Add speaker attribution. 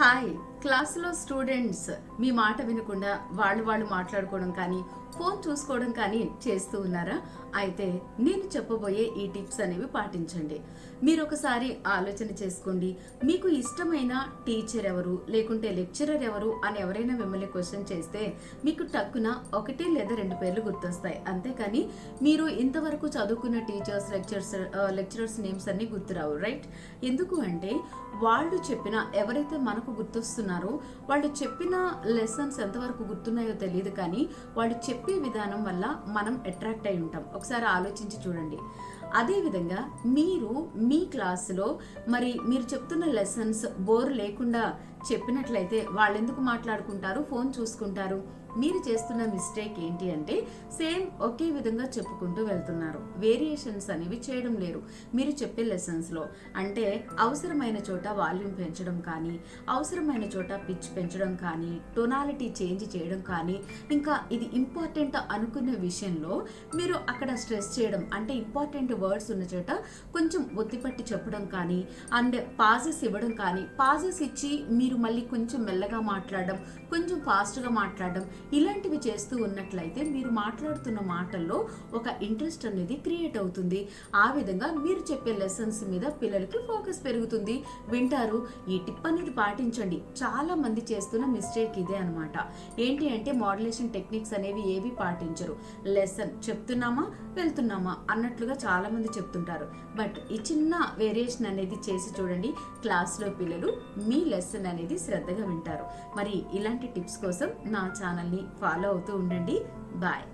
Speaker 1: Hi. క్లాసులో students మీ మాట వినకుండా వాళ్ళు వాళ్ళు మాట్లాడుకోవడం కానీ ఫోన్ చూసుకోవడం కానీ చేస్తూ ఉన్నారా? అయితే నేను చెప్పబోయే ఈ టిప్స్ అనేవి పాటించండి. మీరు ఒకసారి ఆలోచన చేసుకోండి. మీకు ఇష్టమైన టీచర్ ఎవరు? లేకుంటే లెక్చరర్ ఎవరు? అని ఎవరైనా మిమ్మల్ని క్వశ్చన్ చేస్తే మీకు టక్కున ఒకటి లేదా రెండు పేర్లు గుర్తొస్తాయి. అంతేకాని మీరు ఇంతవరకు చదువుకున్న టీచర్స్ లెక్చర్స్ లెక్చరర్స్ నేమ్స్ అన్ని గుర్తురావు రైట్? ఎందుకు అంటే వాళ్ళు చెప్పిన ఎవరైతే మనకు గుర్తొస్తున్నారో వాళ్ళు చెప్పిన లెసన్స్ ఎంతవరకు గుర్తున్నాయో తెలియదు కానీ వాళ్ళు చెప్పే విధానం వల్ల మనం అట్రాక్ట్ అయి ఉంటాం. ఒకసారి ఆలోచించి చూడండి. అదేవిధంగా మీరు మీ క్లాసులో మరి మీరు చెప్తున్న లెసన్స్ బోర్ లేకుండా చెప్పినట్లయితే వాళ్ళు ఎందుకు మాట్లాడుకుంటారు? ఫోన్ చూసుకుంటారు. మీరు చేస్తున్న మిస్టేక్ ఏంటి అంటే సేమ్ ఒకే విధంగా చెప్పుకుంటూ వెళ్తున్నారు. వేరియేషన్స్ అనేవి చేయడం లేరు మీరు చెప్పే లెసన్స్లో అంటే అవసరమైన చోట వాల్యూమ్ పెంచడం కానీ అవసరమైన చోట పిచ్ పెంచడం కానీ టొనాలిటీ చేంజ్ చేయడం కానీ ఇంకా ఇది ఇంపార్టెంట్ అనుకునే విషయంలో మీరు అక్కడ స్ట్రెస్ చేయడం అంటే ఇంపార్టెంట్ వర్డ్స్ ఉన్న చోట కొంచెం ఒత్తిపట్టి చెప్పడం కానీ అండ్ పాజెస్ ఇవ్వడం కానీ పాజెస్ ఇచ్చి మీరు మళ్ళీ కొంచెం మెల్లగా మాట్లాడడం కొంచెం ఫాస్ట్గా మాట్లాడడం ఇలాంటివి చేస్తూ ఉన్నట్లయితే మీరు మాట్లాడుతున్న మాటల్లో ఒక ఇంట్రెస్ట్ అనేది క్రియేట్ అవుతుంది. ఆ విధంగా మీరు చెప్పే లెసన్స్ మీద పిల్లలకి ఫోకస్ పెరుగుతుంది. వింటారు. ఈ టిప్ అనేది పాటించండి. చాలా మంది చేస్తున్న మిస్టేక్ ఇదే అనమాట ఏంటి అంటే మోడలేషన్ టెక్నిక్స్ అనేవి ఏవి పాటించరు. లెసన్ చెప్తున్నామా? వెళ్తున్నామా? అన్నట్లుగా చాలా మంది చెప్తుంటారు. బట్ ఈ చిన్న వేరియేషన్ అనేది చేసి చూడండి. క్లాస్లో పిల్లలు మీ లెసన్ అనేది శ్రద్ధగా వింటారు. మరి ఇలాంటి టిప్స్ కోసం నా ఛానల్ ఛానల్ని ఫాలో అవుతూ ఉండండి. బాయ్